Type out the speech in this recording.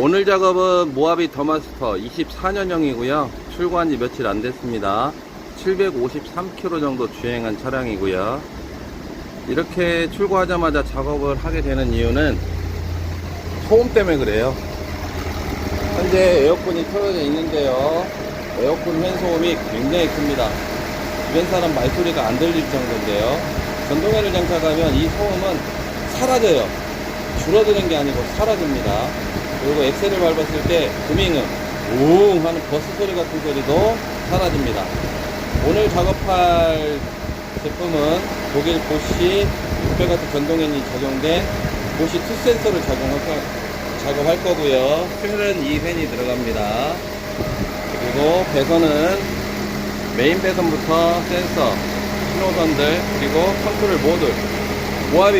오늘 작업은 모하비 더마스터 24년형이고요. 출고한 지 며칠 안 됐습니다. 753km 정도 주행한 차량이고요. 이렇게 출고하자마자 작업을 하게 되는 이유는 소음 때문에 그래요. 현재 에어컨이 틀어져 있는데요. 에어컨 횡소음이 굉장히 큽니다. 주변 사람 말소리가 안 들릴 정도인데요. 전동회를 장착하면 이 소음은 사라져요. 줄어드는 게 아니고 사라집니다. 그리고 엑셀을 밟았을 때 구밍음, 웅 하는 버스 소리 같은 소리도 사라집니다. 오늘 작업할 제품은 독일 보시 600W 전동 엔진 적용된 보시 투 센서를 작용할, 거- 작업할 거고요. 휠은 2펜이 들어갑니다. 그리고 배선은 메인 배선부터 센서, 신호선들, 그리고 컨트롤 모듈, 모하비